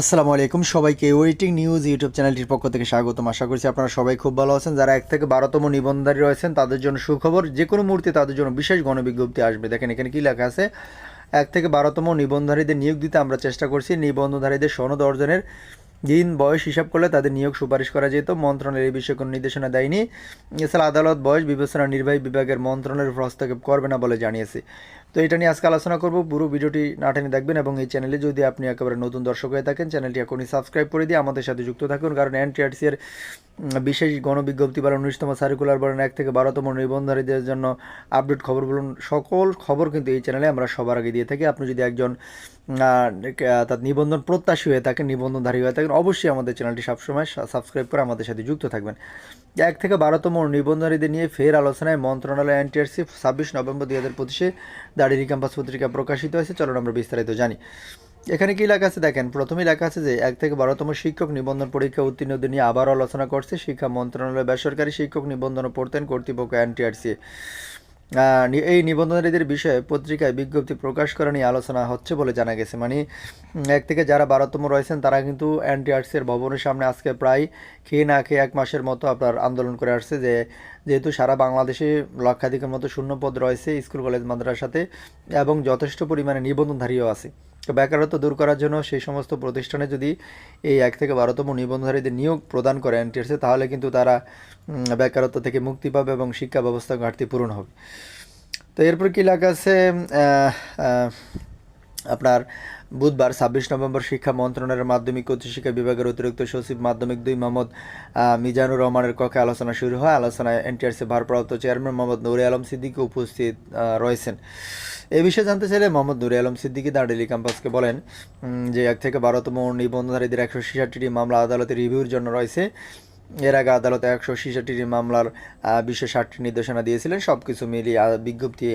আসসালামু আলাইকুম সবাইকে ওয়েটিং নিউজ ইউটিউব চ্যানেলটির পক্ষ থেকে স্বাগতম। আশা করছি আপনারা সবাই খুব ভালো আছেন। যারা এক থেকে বারোতম নিবন্ধারী রয়েছেন, তাদের জন্য সুখবর, যে কোনো মুহূর্তে তাদের জন্য বিশেষ গণবিজ্ঞপ্তি আসবে। দেখেন, এখানে কী লেখা আছে? এক থেকে বারোতম নিবন্ধারীদের নিয়োগ দিতে আমরা চেষ্টা করছি। নিবন্ধধারীদের সনদ অর্জনের দিন বয়স হিসাব করলে তাদের নিয়োগ সুপারিশ করা যেত। মন্ত্রণালয় এই বিষয়ে কোনো নির্দেশনা দেয়নি। এছাড়া আদালত বয়স বিবেচনা নির্বাহী বিভাগের মন্ত্রণালয়ের হস্তক্ষেপ করবে না বলে জানিয়েছে। তো এটা নিয়ে আজকে আলোচনা করব। পুরো ভিডিওটি না টেনে দেখবেন এবং এই চ্যানেলে যদি আপনি একেবারে নতুন দর্শক হয়ে থাকেন, চ্যানেলটি এখনই সাবস্ক্রাইব করে দিয়ে আমাদের সাথে যুক্ত থাকুন। কারণ এনটিআরসি এর বিশেষ গণবিজ্ঞপ্তি বা উনিশতম সার্কুলার বলেন এক থেকে বারোতম নিবন্ধারীদের জন্য আপডেট খবর বলুন। সকল খবর কিন্তু এই চ্যানেলে আমরা সবার আগে দিয়ে থাকি। আপনি যদি একজন তার নিবন্ধন প্রত্যাশী হয়ে থাকেন, নিবন্ধনধারী হয়ে থাকেন, অবশ্যই আমাদের চ্যানেলটি সবসময় সাবস্ক্রাইব করে আমাদের সাথে যুক্ত থাকবেন। এক থেকে বারোতম নিবন্ধনীদের নিয়ে ফের আলোচনায় মন্ত্রণালয় এনটিআরসি ছাব্বিশ নভেম্বর দুই হাজার পঁচিশে দাড়িরি ক্যাম্পাস পত্রিকা প্রকাশিত হয়েছে। চলুন আমরা বিস্তারিত জানি। এখানে কি লেখা আছে? দেখেন, প্রথমেই লেখা আছে যে এক থেকে বারোতম শিক্ষক নিবন্ধন পরীক্ষা উত্তীর্ণদের নিয়ে আবারও আলোচনা করছে শিক্ষা মন্ত্রণালয়। বেসরকারি শিক্ষক নিবন্ধন পড়তেন কর্তৃপক্ষ এনটিআরসি। এই নিবন্ধনারীদের বিষয়ে পত্রিকায় বিজ্ঞপ্তি প্রকাশ করা নিয়ে আলোচনা হচ্ছে বলে জানা গেছে। মানে এক থেকে যারা বারোতম রয়েছেন, তারা কিন্তু এনটিআরসির ভবনের সামনে আজকে প্রায় খেয়ে না খেয়ে এক মাসের মতো আপনার আন্দোলন করে আসছে যে, যেহেতু সারা বাংলাদেশে লক্ষাধিকের মতো শূন্যপদ রয়েছে স্কুল, কলেজ, মাদ্রাসাতে এবং যথেষ্ট পরিমাণে নিবন্ধনধারীও আছে। বেকারত্ব দূর করার জন্য সেই সমস্ত প্রতিষ্ঠানে যদি এই এক থেকে বারোতম নিবন্ধনধারীদের নিয়োগ প্রদান করে এনটিআরসি, তাহলে কিন্তু তারা বেকারত্ব থেকে মুক্তি পাবে এবং শিক্ষা ব্যবস্থা ঘাটতি পূরণ হবে। তো এরপর কি লেখা আছে? আপনার বুধবার ছাব্বিশ নভেম্বর শিক্ষা মন্ত্রণালয়ের মাধ্যমিক উচ্চশিক্ষা বিভাগের অতিরিক্ত সচিব মাধ্যমিক দুই মোহাম্মদ মিজানুর রহমানের কক্ষে আলোচনা শুরু হয়। আলোচনায় এনটিআরসি ভারপ্রাপ্ত চেয়ারম্যান মোহাম্মদ নুরে আলম সিদ্দিকী উপস্থিত রয়েছেন। এই বিষয়ে জানতে চাইলে মোহাম্মদ নুরে আলম সিদ্দিকি দাঁড়িলি ক্যাম্পাসকে বলেন যে এক থেকে বারোতম নিবন্ধধারীদের একশো ছেষট্টিটি মামলা আদালতে রিভিউর জন্য রয়েছে। এর আগে আদালতে একশো ছেষট্টিটি মামলার বিশ্ব ষাটটি নির্দেশনা দিয়েছিলেন। সব কিছু মিলিয়ে বিজ্ঞপ্তি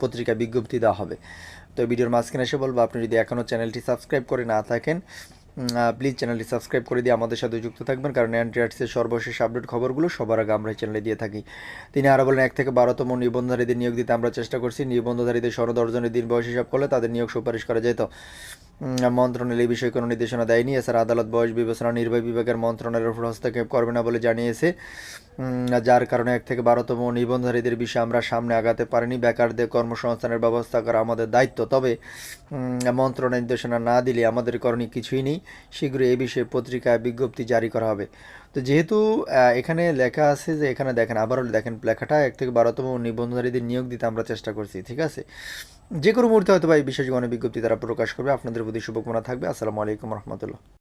পত্রিকা বিজ্ঞপ্তি দেওয়া হবে। তো ভিডিওর মাঝখানে এসে বলব, আপনি যদি এখনও চ্যানেলটি সাবস্ক্রাইব করে না থাকেন প্লিজ চ্যানেলটি সাবস্ক্রাইব করে দিয়ে আমাদের সাথে যুক্ত থাকবেন, কারণ অ্যান্টিআর্টসের সর্বশেষ আপডেট খবরগুলো সবার আগে আমরা চ্যানেলে দিয়ে থাকি। তিনি আরও বলেন, এক থেকে বারোতম নিবন্ধধারীদের নিয়োগ দিতে আমরা চেষ্টা করছি। নিবন্ধধারীদের সনদ অর্জনের দিন বয়স হিসাব করলে তাদের নিয়োগ সুপারিশ করা যেত মন্ত্রণালয় এই বিষয়ে কোনো নির্দেশনা দেয়নি। এছাড়া আদালত বয়স বিবেচনা নির্বাহী বিভাগের মন্ত্রণালয়ের উপর হস্তক্ষেপ করবে না বলে জানিয়েছে। যার কারণে এক থেকে বারোতম নিবন্ধধারীদের বিষয়ে আমরা সামনে আগাতে পারিনি। বেকারদের কর্মসংস্থানের ব্যবস্থা করা আমাদের দায়িত্ব। তবে মন্ত্রণালয় নির্দেশনা না দিলে আমাদের করণীয় কিছুই নেই। শীঘ্রই এই বিষয়ে পত্রিকায় বিজ্ঞপ্তি জারি করা হবে। তো যেহেতু এখানে লেখা আছে যে, এখানে দেখেন, আবারও দেখেন লেখাটা এক থেকে বারোতম নিবন্ধধারীদের নিয়োগ দিতে আমরা চেষ্টা করছি, ঠিক আছে? যে কোনো মুহূর্তে হয়তো বা এই বিশেষ গণবিজ্ঞপ্তি তারা প্রকাশ করবে। আপনাদের প্রতি শুভকামনা থাকবে। আসসালামু আলাইকুম রহমতুল্লাহ।